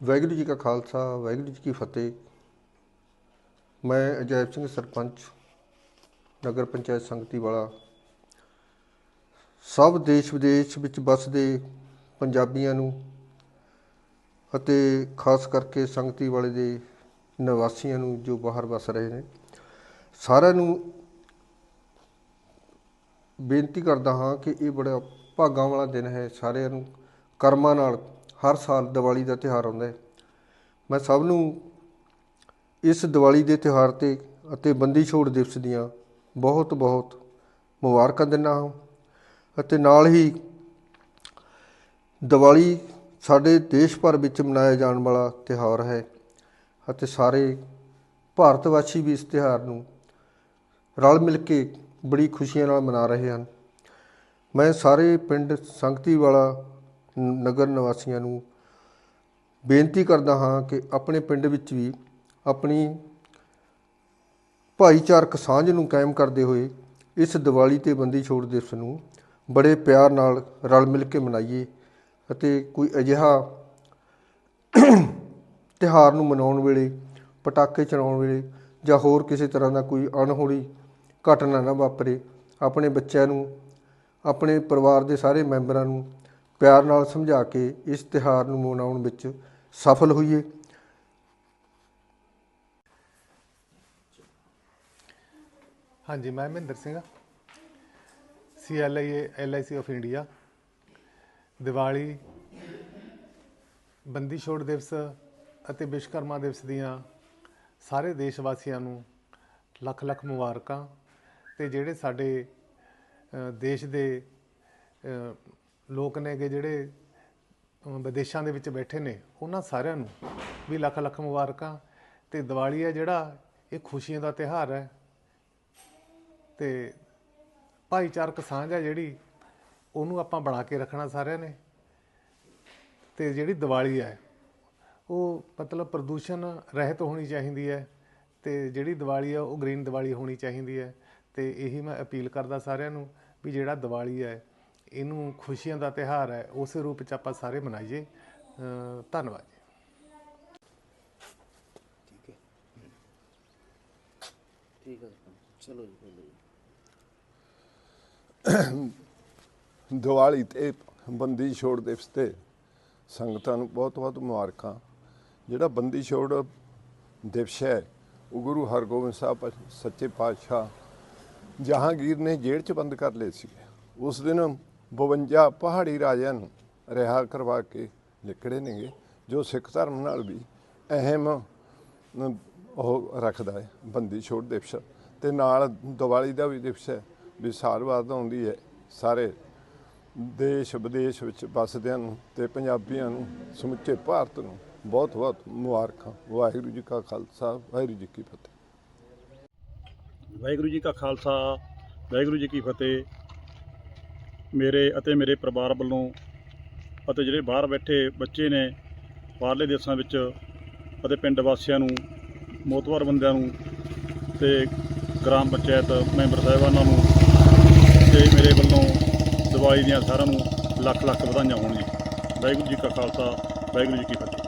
ਵਾਹਿਗੁਰੂ ਜੀ ਕਾ ਖਾਲਸਾ, ਵਾਹਿਗੁਰੂ ਜੀ ਕੀ ਫਤਿਹ। ਮੈਂ ਅਜੈਬ ਸਿੰਘ ਸਰਪੰਚ, ਨਗਰ ਪੰਚਾਇਤ ਸੰਗਤੀ ਵਾਲਾ। ਸਭ ਦੇਸ਼ ਵਿਦੇਸ਼ ਵਿੱਚ ਵੱਸਦੇ ਪੰਜਾਬੀਆਂ ਨੂੰ ਅਤੇ ਖਾਸ ਕਰਕੇ ਸੰਗਤੀ ਵਾਲੇ ਦੇ ਨਿਵਾਸੀਆਂ ਨੂੰ ਜੋ ਬਾਹਰ ਵੱਸ ਰਹੇ ਨੇ, ਸਾਰਿਆਂ ਨੂੰ ਬੇਨਤੀ ਕਰਦਾ ਹਾਂ ਕਿ ਇਹ ਬੜਾ ਭਾਗਾਂ ਵਾਲਾ ਦਿਨ ਹੈ ਸਾਰਿਆਂ ਨੂੰ ਕਰਮਾਂ ਨਾਲ ਹਰ ਸਾਲ ਦੀਵਾਲੀ ਦਾ ਤਿਉਹਾਰ ਆਉਂਦਾ ਹੈ। ਮੈਂ ਸਭ ਨੂੰ ਇਸ ਦੀਵਾਲੀ ਦੇ ਤਿਉਹਾਰ ਤੇ ਅਤੇ ਬੰਦੀ ਛੋੜ ਦਿਵਸ ਦੀਆਂ ਬਹੁਤ ਬਹੁਤ ਮੁਬਾਰਕਾਂ ਦਿੰਦਾ ਹਾਂ ਅਤੇ ਨਾਲ ਹੀ ਦੀਵਾਲੀ ਸਾਡੇ ਦੇਸ਼ ਭਰ ਵਿੱਚ ਮਨਾਇਆ ਜਾਣ ਵਾਲਾ ਤਿਉਹਾਰ ਹੈ ਅਤੇ ਸਾਰੇ ਭਾਰਤ ਵਾਸੀ ਵੀ ਇਸ ਤਿਉਹਾਰ ਨੂੰ ਰਲ ਮਿਲ ਕੇ ਬੜੀ ਖੁਸ਼ੀਆਂ ਨਾਲ ਮਨਾ ਰਹੇ ਹਨ। ਮੈਂ ਸਾਰੇ ਪਿੰਡ ਸੰਗਤੀ ਵਾਲਾ ਨਗਰ ਨਿਵਾਸੀਆਂ ਨੂੰ ਬੇਨਤੀ ਕਰਦਾ ਹਾਂ ਕਿ ਆਪਣੇ ਪਿੰਡ ਵਿੱਚ ਵੀ ਆਪਣੀ ਭਾਈਚਾਰਕ ਸਾਂਝ ਨੂੰ ਕਾਇਮ ਕਰਦੇ ਹੋਏ ਇਸ ਦੀਵਾਲੀ ਤੇ ਬੰਦੀ ਛੋੜ ਦਿਵਸ ਨੂੰ ਬੜੇ ਪਿਆਰ ਨਾਲ ਰਲ ਮਿਲ ਕੇ ਮਨਾਈਏ ਅਤੇ ਕੋਈ ਅਜਿਹਾ ਤਿਉਹਾਰ ਨੂੰ ਮਨਾਉਣ ਵੇਲੇ, ਪਟਾਕੇ ਚਲਾਉਣ ਵੇਲੇ ਜਾਂ ਹੋਰ ਕਿਸੇ ਤਰ੍ਹਾਂ ਦਾ ਕੋਈ ਅਣਹੋਣੀ ਘਟਨਾ ਨਾ ਵਾਪਰੇ, ਆਪਣੇ ਬੱਚਿਆਂ ਨੂੰ, ਆਪਣੇ ਪਰਿਵਾਰ ਦੇ ਸਾਰੇ ਮੈਂਬਰਾਂ ਨੂੰ ਪਿਆਰ ਨਾਲ ਸਮਝਾ ਕੇ ਇਸ ਤਿਉਹਾਰ ਨੂੰ ਮਨਾਉਣ ਵਿੱਚ ਸਫਲ ਹੋਈਏ। ਹਾਂਜੀ, ਮੈਂ Mahinder Singh C L I L I C of India Diwali, Bandi Chhor Diwas ਅਤੇ ਵਿਸ਼ਵਕਰਮਾ ਦਿਵਸ ਦੀਆਂ ਸਾਰੇ ਦੇਸ਼ ਵਾਸੀਆਂ ਨੂੰ ਲੱਖ ਲੱਖ ਮੁਬਾਰਕਾਂ ਤੇ ਜਿਹੜੇ ਸਾਡੇ ਦੇਸ਼ ਦੇ ਲੋਕ ਨੇਗੇ ਜਿਹੜੇ ਵਿਦੇਸ਼ਾਂ ਦੇ ਵਿੱਚ ਬੈਠੇ ਨੇ, ਉਹਨਾਂ ਸਾਰਿਆਂ ਨੂੰ ਵੀ ਲੱਖ ਲੱਖ ਮੁਬਾਰਕਾਂ। ਤੇ ਦੀਵਾਲੀ ਹੈ ਜਿਹੜਾ, ਇਹ ਖੁਸ਼ੀਆਂ ਦਾ ਤਿਉਹਾਰ ਹੈ। ਤੇ ਭਾਈਚਾਰਕ ਸਾਂਝ ਹੈ ਜਿਹੜੀ, ਉਹਨੂੰ ਆਪਾਂ ਬਣਾ ਕੇ ਰੱਖਣਾ ਸਾਰਿਆਂ ਨੇ। ਤੇ ਜਿਹੜੀ ਦੀਵਾਲੀ ਹੈ, ਉਹ ਮਤਲਬ ਪ੍ਰਦੂਸ਼ਣ ਰਹਿਤ ਹੋਣੀ ਚਾਹੀਦੀ ਹੈ। ਤੇ ਜਿਹੜੀ ਦੀਵਾਲੀ ਹੈ, ਉਹ ਗ੍ਰੀਨ ਦੀਵਾਲੀ ਹੋਣੀ ਚਾਹੀਦੀ ਹੈ। ਤੇ ਇਹੀ ਮੈਂ ਅਪੀਲ ਕਰਦਾ ਸਾਰਿਆਂ ਨੂੰ ਵੀ ਜਿਹੜਾ ਦੀਵਾਲੀ ਹੈ ਇਹਨੂੰ ਖੁਸ਼ੀਆਂ ਦਾ ਤਿਉਹਾਰ ਹੈ ਉਸੇ ਰੂਪ ਚ ਆਪਾਂ ਸਾਰੇ ਮਨਾਈਏ। ਧੰਨਵਾਦ ਜੀ। ਠੀਕ ਹੈ। ਸਰਪੰਚ ਚਲੋ ਜੀ ਦੀਵਾਲੀ ਤੇ ਬੰਦੀ ਛੋੜ ਦਿਵਸ ਤੇ ਸੰਗਤਾਂ ਨੂੰ ਬਹੁਤ ਬਹੁਤ ਮੁਬਾਰਕਾਂ। ਜਿਹੜਾ ਬੰਦੀ ਛੋੜ ਦਿਵਸ ਹੈ ਉਹ ਗੁਰੂ ਹਰਗੋਬਿੰਦ ਸਾਹਿਬ ਸੱਚੇ ਪਾਤਸ਼ਾਹ ਜਹਾਂਗੀਰ ਨੇ ਜੇਲ੍ਹ 'ਚ ਬੰਦ ਕਰ ਲਏ ਸੀ ਉਸ ਦਿਨ 52 ਪਹਾੜੀ ਰਾਜਿਆਂ ਨੂੰ ਰਿਹਾ ਕਰਵਾ ਕੇ ਲਿਖੜੇ ਨੇਗੇ, ਜੋ ਸਿੱਖ ਧਰਮ ਨਾਲ ਵੀ ਅਹਿਮ ਉਹ ਰੱਖਦਾ ਹੈ, ਬੰਦੀ ਛੋੜ ਦਿਵਸ। ਤੇ ਨਾਲ ਦੀਵਾਲੀ ਦਾ ਵੀ ਦਿਵਸ ਹੈ, ਵੀ ਸਾਲ ਬਾਅਦ ਆਉਂਦੀ ਹੈ। ਸਾਰੇ ਦੇਸ਼ ਵਿਦੇਸ਼ ਵਿੱਚ ਵੱਸਦਿਆਂ ਨੂੰ ਤੇ ਪੰਜਾਬੀਆਂ ਨੂੰ, ਸਮੁੱਚੇ ਭਾਰਤ ਨੂੰ ਬਹੁਤ ਬਹੁਤ ਮੁਬਾਰਕਾਂ। ਵਾਹਿਗੁਰੂ ਜੀ ਕਾ ਖਾਲਸਾ, ਵਾਹਿਗੁਰੂ ਜੀ ਕੀ ਫਤਿਹ। ਵਾਹਿਗੁਰੂ ਜੀ ਕਾ ਖਾਲਸਾ, ਵਾਹਿਗੁਰੂ ਜੀ ਕੀ ਫਤਿਹ। ਮੇਰੇ ਅਤੇ ਮੇਰੇ ਪਰਿਵਾਰ ਵੱਲੋਂ ਅਤੇ ਜਿਹੜੇ ਬਾਹਰ ਬੈਠੇ ਬੱਚੇ ਨੇ ਬਾਹਰਲੇ ਦੇਸ਼ਾਂ ਵਿੱਚ ਅਤੇ ਪਿੰਡ ਵਾਸੀਆਂ ਨੂੰ ਮੋਤਵਾਰ ਬੰਦਿਆਂ ਨੂੰ ਤੇ ਗ੍ਰਾਮ ਪੰਚਾਇਤ ਮੈਂਬਰ ਸਾਹਿਬਾਨਾਂ ਨੂੰ ਤੇ ਮੇਰੇ ਵੱਲੋਂ ਦੀਵਾਲੀ ਦੀਆਂ ਸਾਰਿਆਂ ਨੂੰ ਲੱਖ ਲੱਖ ਵਧਾਈਆਂ ਹੋਣ ਜੀ ਵਾਹਿਗੁਰੂ ਜੀ ਕਾ ਖਾਲਸਾ, ਵਾਹਿਗੁਰੂ ਜੀ ਕੀ ਫਤਿਹ।